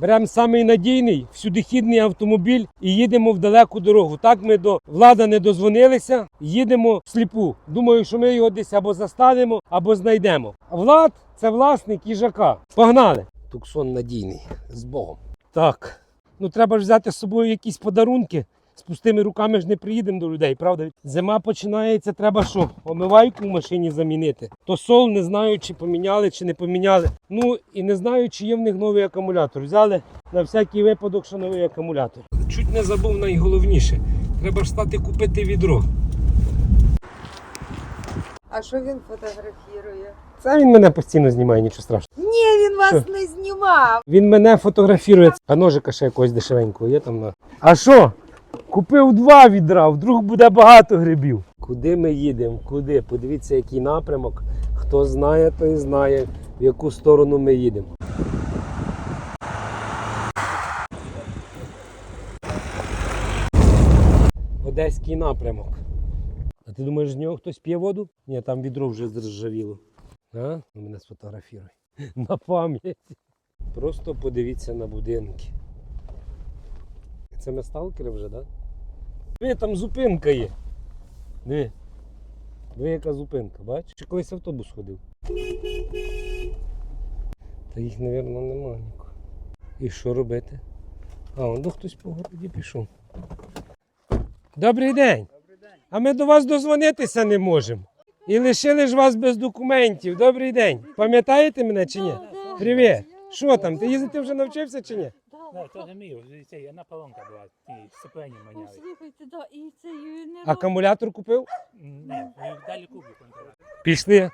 беремо самий надійний всюдихідний автомобіль і їдемо в далеку дорогу. Так ми до влада не дозвонилися, їдемо сліпу. Думаю, що ми його десь або застанемо, або знайдемо. Влад це власник їжака. Погнали! Туксон надійний з Богом. Так, ну треба ж взяти з собою якісь подарунки. З пустими руками ж не приїдемо до людей, правда? Зима починається, треба що? Омивайку в машині замінити. То сол не знаю, чи поміняли, чи не поміняли. Ну і не знаю, чи є в них новий акумулятор. Взяли на всякий випадок, що новий акумулятор. Чуть не забув найголовніше. Треба ж стати купити відро. А що він фотографірує? Це він мене постійно знімає, нічого страшного. Ні, він вас Що? не знімав. Він мене фотографірує. А ножика ще якогось дешевенького є там на. А що? Купив два відра, вдруг буде багато грибів. Куди ми їдемо? Куди? Подивіться, який напрямок. Хто знає, той знає, в яку сторону ми їдемо. Одеський напрямок. А ти думаєш, з нього хтось п'є воду? Ні, там відро вже зржавіло. А? Ну, Мене сфотографіруй. На пам'ять. Просто подивіться на будинки. Це ми сталкери вже, так? Да? Диви, там зупинка є. Диви. Диви, яка зупинка, бачиш? Чи колись автобус ходив? Та їх, мабуть, немає нікого. І що робити? А, он до хтось по городі пішов. Добрий день. А ми до вас дозвонитися не можемо. І лишили ж вас без документів. Добрий день. Пам'ятаєте мене чи ні? Привіт. Що там? Ти їздити вже навчився чи ні? Да, теж вмію. Це одна поломка була, ті сцеплення маняли. Послухайте, да, і це і не Акумулятор купив? Ні, ви далі кублю контролювати. Пішли.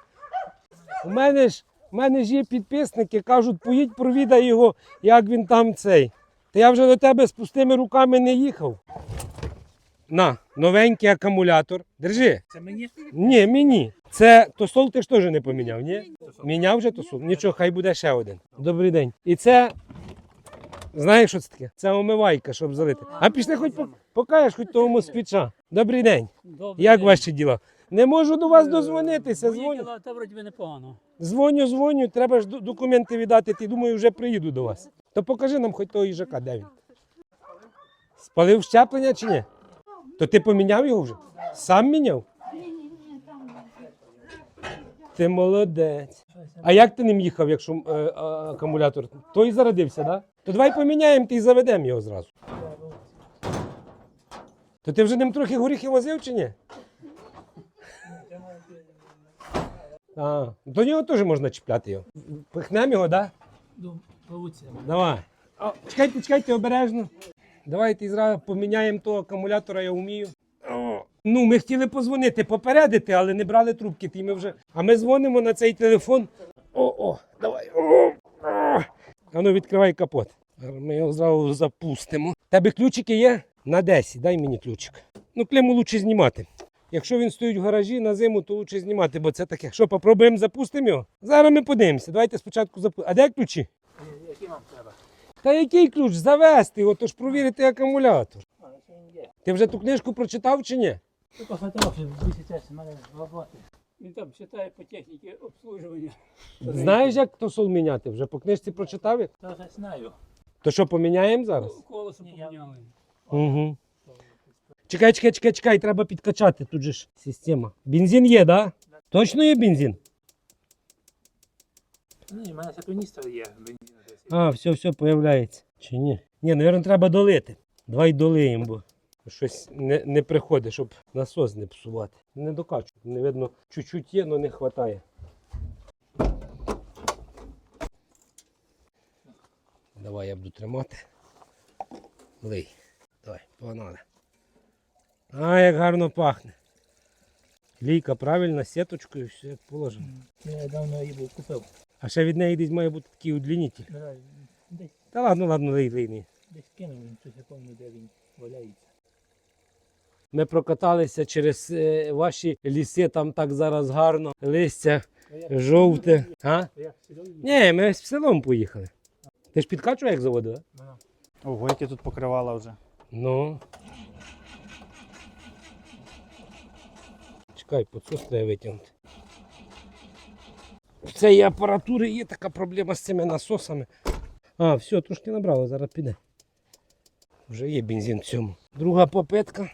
У мене ж, у мене ж є підписники, кажуть, поїдь провідай його, як він там цей. Та я вже до тебе з пустими руками не їхав. На, новенький акумулятор. Держи. Це мені? Ні, мені. Це тосол ти ж теж не поміняв, ні? Міняв вже тосол? Нічого, хай буде ще один. Добрий день. І це. Знаєш, що це таке? Це омивайка, щоб залити. А пішли хоч по- покажеш хоч того москвича. Добрий день. Добре. Як ваші діла? Не можу до вас дозвонитися. Мої Дзвоню, діла, Та вроді би непогано. дзвоню, дзвоню, треба ж ду- документи віддати. Ти думаю, вже приїду до вас. То покажи нам хоч того їжака, де він. Спалив щеплення чи ні? То ти поміняв його вже? Сам міняв? Ти молодець. А як ти ним їхав, якщо е, а, акумулятор? Той зарядився, так? Да? То давай поміняємо ти і заведемо його зразу. То ти вже ним трохи горіхи возив чи ні? А, до нього теж можна чіпляти його. Пихнемо його, так? Да? Давай. О, чекайте, чекайте, обережно. Давайте зразу поміняємо того акумулятора, я вмію. О, Ну, ми хотіли позвонити, попередити, але не брали трубки. Ті ми вже... А ми дзвонимо на цей телефон. О, о, давай. О, о. А ну відкривай капот. Ми його зразу запустимо. Тебе ключики є? На 10. Дай мені ключик. Ну, клему лучше знімати. Якщо він стоїть в гаражі на зиму, то лучше знімати, бо це таке. Що, попробуємо запустимо його? Зараз ми подивимося. Давайте спочатку запустимо. А де ключі? Який вам треба? Та який ключ? Завести, отож провірити акумулятор. А. Ти вже ту книжку прочитав чи ні? Ти пофотографів місяця, в мене роботи. Він там читає по техніці обслужування. Знаєш, як то сол міняти? Вже по книжці прочитав? як? Та знаю. То що, поміняємо зараз? Колесо поміняли. Угу. Чекай, чекай, чекай, чекай, треба підкачати. Тут же ж система. Бензин є, так? Да? Точно є бензин? Ні, в мене каністра є. бензину десь. А, все, все, появляється. Чи ні? Ні, мабуть, треба долити. Давай долиємо, бо щось не, не приходить, щоб насос не псувати. Не докачу. Не видно, чуть-чуть є, але не вистачає. Давай я буду тримати. Лий. Давай, погнали. А, як гарно пахне. Лійка правильна, сіточкою, все як положено. Я давно її був купив. А ще від неї десь має бути такий удлінитель. Да, Десь, Та ладно, ладно, лий, лий. десь кинув він, щось я пам'ятаю, де він валяється. Ми прокаталися через е, ваші ліси, там так зараз гарно, листя жовте. А? Ні, ми з селом поїхали. Ти ж підкачував як заводив, а? Ого, яке тут покривала вже. Ну. Чекай, підсос треба витягнути. В цієї апаратури є така проблема з цими насосами. А, все, трошки набрало, зараз піде. Вже є бензин в цьому. Друга попитка.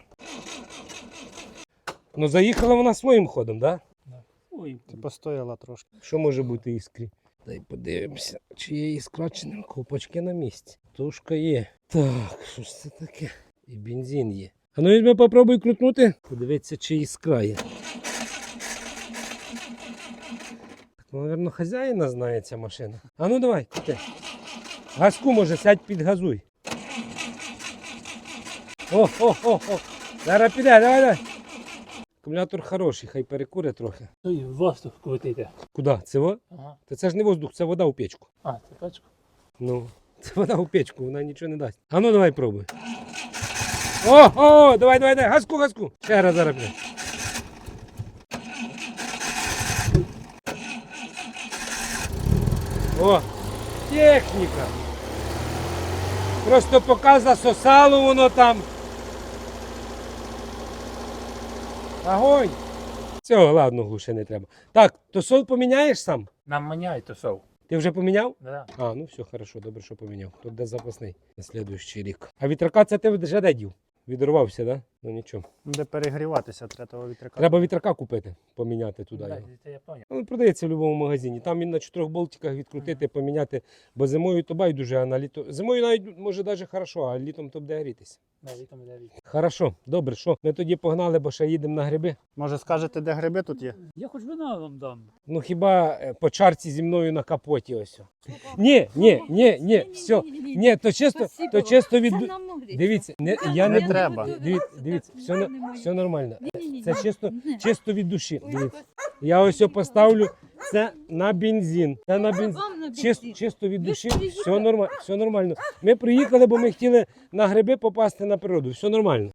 Ну, заїхала вона своїм ходом, так? Да? Ой, Ти постояла трошки. Що може бути іскрі? Дай подивимося, чи є іскра, чи не. Ковпачки на місці. Тушка є. Так, що ж це таке? І бензин є. А ну візьми, попробуй крутнути. Подивитися, чи іскра є. Так, ну, мабуть, хазяїна знає ця машина. А ну давай, крути. Газку може, сядь підгазуй. О, о, о, о. Зараз піде, давай, давай. Акумулятор хороший, хай перекуре трохи. той воздух крутите. Куди? Це во? Ага. Та це ж не воздух, це вода у печку. А, це пачку. Ну, це вода у печку, вона нічого не дасть. А ну давай пробуй. О, о, давай, давай, давай, газку, газку. Ще раз зараз. бля. О, техніка. Просто поки засосало воно там. Огонь. Цього, ладно, глуше не треба. Так, тосол поміняєш сам? Нам міняй тосол. Ти вже поміняв? Да. А, ну все, хорошо, добре, що поміняв. Тут де запасний на слідуючий рік. А вітрака це ти вже дедів. так? да? Ну нічого. Де перегріватися треба того вітряка. Треба вітрака купити, поміняти туди. Да, його. це я поняв. Ну, продається в будь-якому магазині. Там він на чотирьох болтиках відкрутити, поміняти, бо зимою то байдуже, а на літо. Зимою навіть може навіть хорошо, а літом то буде грітися. Да, літом іде літо. Хорошо, добре, що? Ми тоді погнали, бо ще їдемо на гриби. Може скажете, де гриби тут є? Я хоч вина вам дам. Ну хіба е, по чарці зі мною на капоті ось. Ні, ні, ні, ні, все. Ні, то чисто, то чисто від. Це нам нагріється. Дивіться, не, я Не не треба. Дивіться, дивіться, все, на- все нормально. Це чисто, чисто від душі. Дивіться. Я ось його поставлю. Це на бензин. Це на бензин. вам на Чисто, бензин. чисто від душі. Все нормально. Все нормально. Ми приїхали, бо ми хотіли на гриби попасти на природу. Все нормально.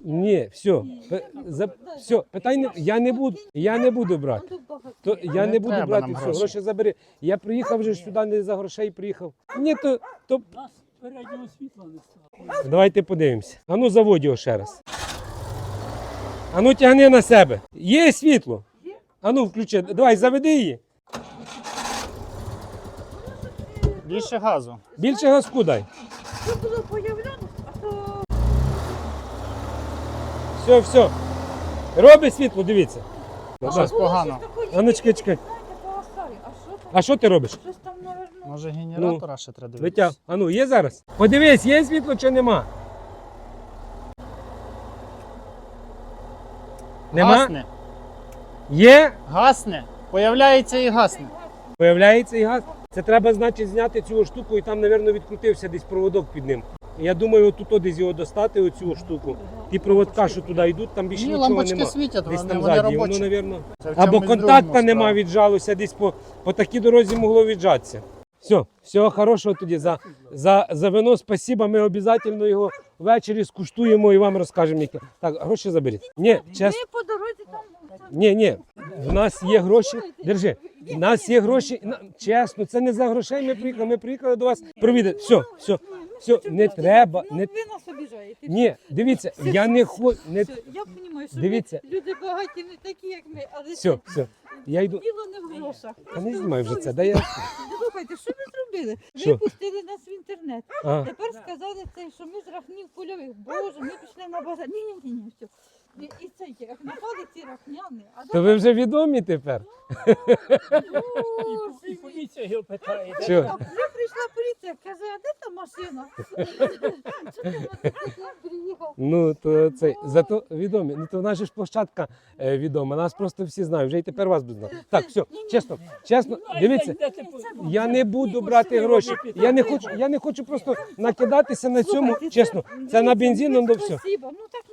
Ні, все. Пе- за- все, питань не, я не буду. Я не буду брати. То я Не не буду треба брати нам все, гроші забери. Я приїхав вже сюди не за грошей приїхав. Ні, то, то переднього світла не стало. Давайте подивимося. Ану, заводь його ще раз. Ану, тягни на себе. Є світло. Ану, включи. Давай, заведи її. Більше газу. Більше газку дай. Що було появлено, а то Все, все. Роби світло, дивіться. Ну, Щось погано. А ну, чекай, чекай. А що? А ти робиш? Щось там. Може генератора ще треба дивитися? Витяг. Ану, є зараз? Подивись, є світло чи нема? Нема? Гасне. Є? Гасне. Появляється і гасне. Появляється і газ. Це треба, значить, зняти цю штуку і там, мабуть, відкрутився десь проводок під ним. Я думаю, отут десь його достати, оцю штуку. Ті проводка, що туди йдуть, там більше Ні, нічого лампочки нема. світять, Десь вони, там вони ззаді, робочі. воно, мабуть, Це в або чомусь контакта другому нема, справа. віджалося, десь по, по такій дорозі могло віджатися. Все, всього хорошого тоді. За, за, за вино Спасибо. Ми обов'язково його ввечері скуштуємо і вам розкажемо. Яке. Так, гроші заберіть. Ні, чесно. По дорозі там. Ні, ні, в нас є гроші. Держи. В нас є гроші. На- Чесно, це не за грошей. Ми приїхали. Ми приїхали до вас провідати. Все, все, все, не треба. Ну, Не... ви нас обіжаєте. Ні, дивіться, я не хочу. Не... Все, я розумію, що Дивіться. ми люди багаті не такі, як ми, але Все, все. Я йду. діло не в грошах. Та не знімай вже це. Да я... Слухайте, що ви зробили? Що? Ви пустили нас в інтернет. а. Тепер сказали це, що ми з рахнів кульових. Боже, ми пішли на базар. Ні, ні, ні, ні, все. І, і це є. Напали ці рахняни. А То ви вже відомі тепер. І, поліція його питає. де Що? А вже прийшла поліція, каже, а де та машина? Що ти мотоциклом приїхав? Ну то це зато відомі. Ну то наша ж площадка е, відома. Нас просто всі знають. Вже і тепер вас будуть знати. Так, все, чесно, чесно, дивіться. Я не буду брати гроші. Я не хочу, я не хочу просто накидатися на цьому. Чесно, це на бензин, ну, ну все. Спасибо, ну так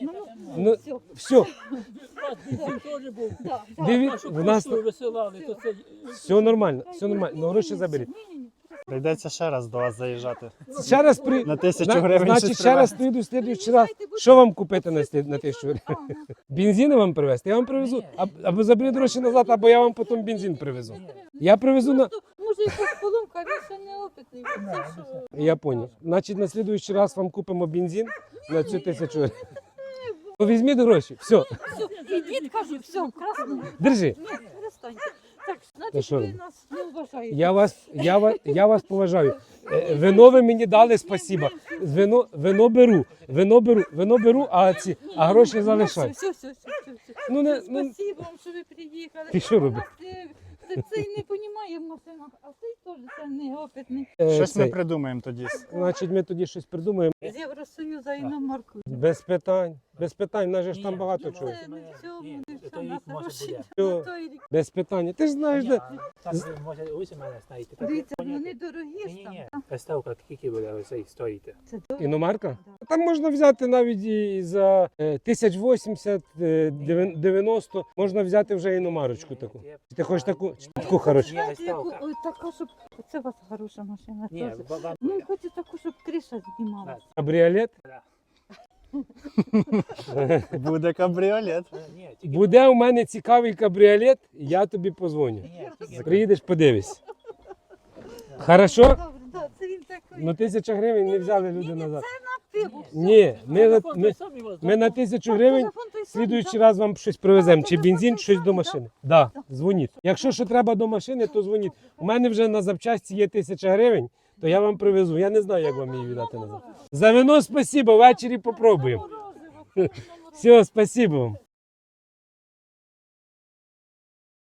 не. Ну, Ну, все, все, У вас бензин теж був. да, да. диві, в нас висилали, то це все нормально, все нормально. Ну гроші заберіть. Ні-ні-ні. Прийдеться ще раз до вас заїжджати. Ще раз при На тисячу гривень Значить, щось ще раз прийду в слідуючий раз. Що вам купити на слід- на тисячу гривень? Бензини вам привезти? Я вам привезу. Або заберіть гроші назад, або я вам потім бензин привезу. Я привезу на. Просто, може, якась поломка, він ще не опитний. Це що? Я поняв. Значить, на слідуючий раз вам купимо бензин на цю тисячу гривень. Ну, Візьміть гроші. Все, Все, ідіть, кажу, все, красно. держи. Ні, перестаньте. Так, Та значить, що ви ви? нас не вважаєте. Я вас, я вас, я вас поважаю. Е, Вино ви мені дали, спасіба. Вино, вино беру, вино беру, вино беру, а ці, а гроші залишаю. Все, все, все, все, все. Ну не ну Спасибо вам, що ви приїхали. Ти що робиш? Це, це, цей не понімає в машинах, а цей теж це неопитний. е, Щось ми цей. придумаємо тоді. Значить, ми тоді щось придумаємо. З Євросоюзу іномарку. Без питань, без питань. Нас же ж там багато ну, чого. Це не в цьому, Ні, не в цьому. Нас може гроші буде. Що? на той рік. Без питань. Ти ж знаєш, де. Там може ось у мене знаєте. так Дивіться, поняти. вони дорогі Ні, ж ні, там. ні. так? Приставка, скільки буде ось стоїти? Це дорого. Іномарка? Да. Там можна взяти навіть і за е, 1080, е, дев'ян- 90, можна взяти вже іномарочку таку. Ти хочеш таку, чи таку хорошу? Ні, Знаєте, яку, ой, така, щоб... Це у вас хороша машина. Ні, теж. вам Ну, хочу таку, щоб криша знімала. Так. Кабріолет? Буде кабріолет. Е, Ні, тільки Буде у мене цікавий кабріолет, я тобі позвоню. Ні, тільки- Приїдеш, подивись. Хорошо? Добре, да, це він такий. Ну тисяча гривень не взяли люди назад. Пиво. Ні, ми, на- Телефон ми, той самий у вас, ми на тисячу гривень Телефон той самий, слідуючий раз вам щось привеземо. Чи бензин, щось до машини. Да, дзвоніть. Якщо що треба до машини, то дзвоніть. У мене вже на запчасті є тисяча гривень, то я вам привезу. Я не знаю, як вам її віддати назад. За вино спасибо, ввечері попробуємо. Все, спасибо вам.